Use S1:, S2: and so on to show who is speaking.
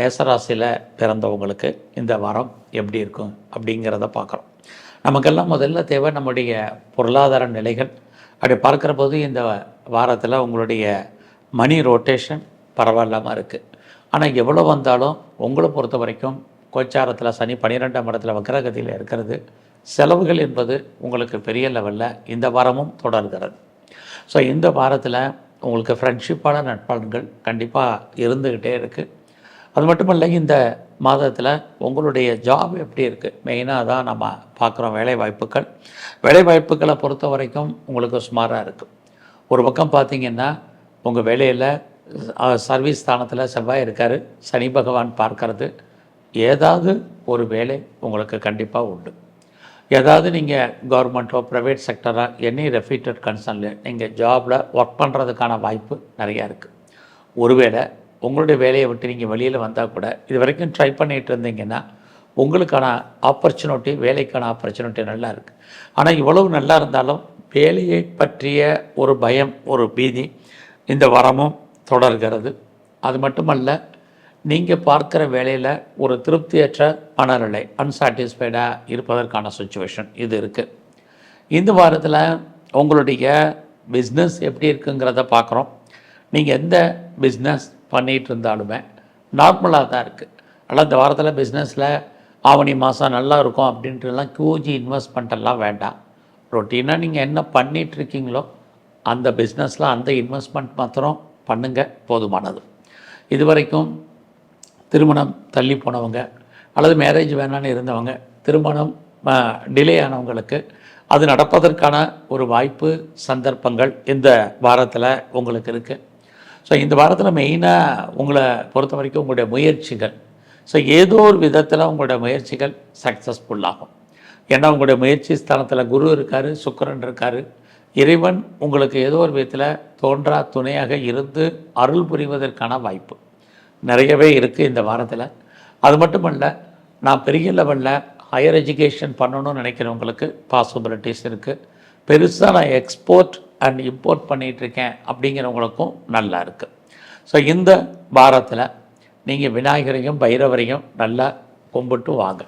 S1: மேசராசியில் பிறந்தவங்களுக்கு இந்த வாரம் எப்படி இருக்கும் அப்படிங்கிறத பார்க்குறோம். நமக்கெல்லாம் முதல்ல தேவை நம்முடைய பொருளாதார நிலைகள். அப்படி பார்க்குற போது இந்த வாரத்தில் உங்களுடைய மணி ரொட்டேஷன் பரவாயில்லாமல் இருக்குது ஆனால் எவ்வளோ வந்தாலும் உங்களை பொறுத்த வரைக்கும் கோச்சாரத்தில் சனி பன்னிரெண்டாம் இடத்துல வக்கரகதியில் இருக்கிறது. செலவுகள் என்பது உங்களுக்கு பெரிய லெவலில் இந்த வாரமும் தொடர்கிறது. ஸோ இந்த வாரத்தில் உங்களுக்கு ஃப்ரெண்ட்ஷிப்பான நட்பலன்கள் கண்டிப்பாக இருந்துக்கிட்டே இருக்குது அது மட்டும் இல்லை இந்த மாதத்தில் உங்களுடைய ஜாப் எப்படி இருக்குது மெயினாக தான் நம்ம பார்க்குறோம் வேலை வாய்ப்புகள் வேலை வாய்ப்புகளை பொறுத்த வரைக்கும் உங்களுக்கு சுமாராக இருக்குது ஒரு பக்கம் பார்த்தீங்கன்னா உங்கள் வேலையில் சர்வீஸ் ஸ்தானத்தில் செவ்வாய் இருக்கார். சனி பகவான் பார்க்கறது. ஏதாவது ஒரு வேலை உங்களுக்கு கண்டிப்பாக உண்டு. ஏதாவது நீங்கள் கவர்மெண்ட்டோ ப்ரைவேட் செக்டராக எனி ரெஃபீட்டட் கன்சர்னில் நீங்கள் ஜாபில் ஒர்க் பண்ணுறதுக்கான வாய்ப்பு நிறையா இருக்குது ஒருவேளை உங்களுடைய வேலையை விட்டு நீங்கள் வெளியில் வந்தால் கூட இது வரைக்கும் ட்ரை பண்ணிகிட்டு இருந்தீங்கன்னா உங்களுக்கான ஆப்பர்ச்சுனிட்டி வேலைக்கான ஆப்பர்ச்சுனிட்டி நல்லா இருக்குது ஆனால் இவ்வளவு நல்லா இருந்தாலும் வேலையை பற்றிய ஒரு பயம் ஒரு பீதி இந்த வரமும் தொடர்கிறது. அது மட்டுமல்ல நீங்கள் பார்க்குற வேலையில் ஒரு திருப்தியற்ற மனநிலை அன்சாட்டிஸ்ஃபைடாக இருப்பதற்கான சுச்சுவேஷன் இது இருக்குது இந்த வாரத்தில் உங்களுடைய பிஸ்னஸ் எப்படி இருக்குங்கிறத பார்க்குறோம். நீங்கள் எந்த பிஸ்னஸ் பண்ணிகிட்டு இருந்தாலுமே நார்மலாக தான் இருக்குது ஆனால் இந்த வாரத்தில் பிஸ்னஸில் ஆவணி மாதம் நல்லா இருக்கும் அப்படின்ட்டுலாம் கியூஜி இன்வெஸ்ட்மெண்ட்டெல்லாம் வேண்டாம். ரொட்டீனாக நீங்கள் என்ன பண்ணிகிட்ருக்கீங்களோ அந்த பிஸ்னஸில் அந்த இன்வெஸ்ட்மெண்ட் மாத்திரம் பண்ணுங்கள் போதுமானது. இது வரைக்கும் திருமணம் தள்ளி போனவங்க அல்லது மேரேஜ் வேணான்னு இருந்தவங்க திருமணம் டிலே ஆனவங்களுக்கு அது நடப்பதற்கான ஒரு வாய்ப்பு சந்தர்ப்பங்கள் இந்த வாரத்தில் உங்களுக்கு இருக்குது ஸோ இந்த வாரத்தில் மெயினாக உங்களை பொறுத்த வரைக்கும் உங்களுடைய முயற்சிகள். ஸோ ஏதோ ஒரு விதத்தில் உங்களுடைய முயற்சிகள் சக்ஸஸ்ஃபுல் ஆகும். ஏன்னா உங்களுடைய முயற்சி ஸ்தானத்தில் குரு இருக்கார் சுக்கரன் இருக்கார். இறைவன் உங்களுக்கு ஏதோ ஒரு விதத்தில் தோன்றா துணையாக இருந்து அருள் புரிவதற்கான வாய்ப்பு. நிறையவே இருக்குது இந்த வாரத்தில். அது மட்டுமல்ல நான் பெரிய லெவலில் ஹையர் எஜுகேஷன் பண்ணணும்னு நினைக்கிறவங்களுக்கு பாசிபிலிட்டிஸ் இருக்குது பெருசாக நான் எக்ஸ்போர்ட் அண்ட் இம்போர்ட் பண்ணிகிட்ருக்கேன் அப்படிங்கிறவங்களுக்கும் நல்லா இருக்குது ஸோ இந்த வாரத்தில் நீங்கள் விநாயகரையும் பைரவரையும் நல்லா கும்பிட்டு வாங்க.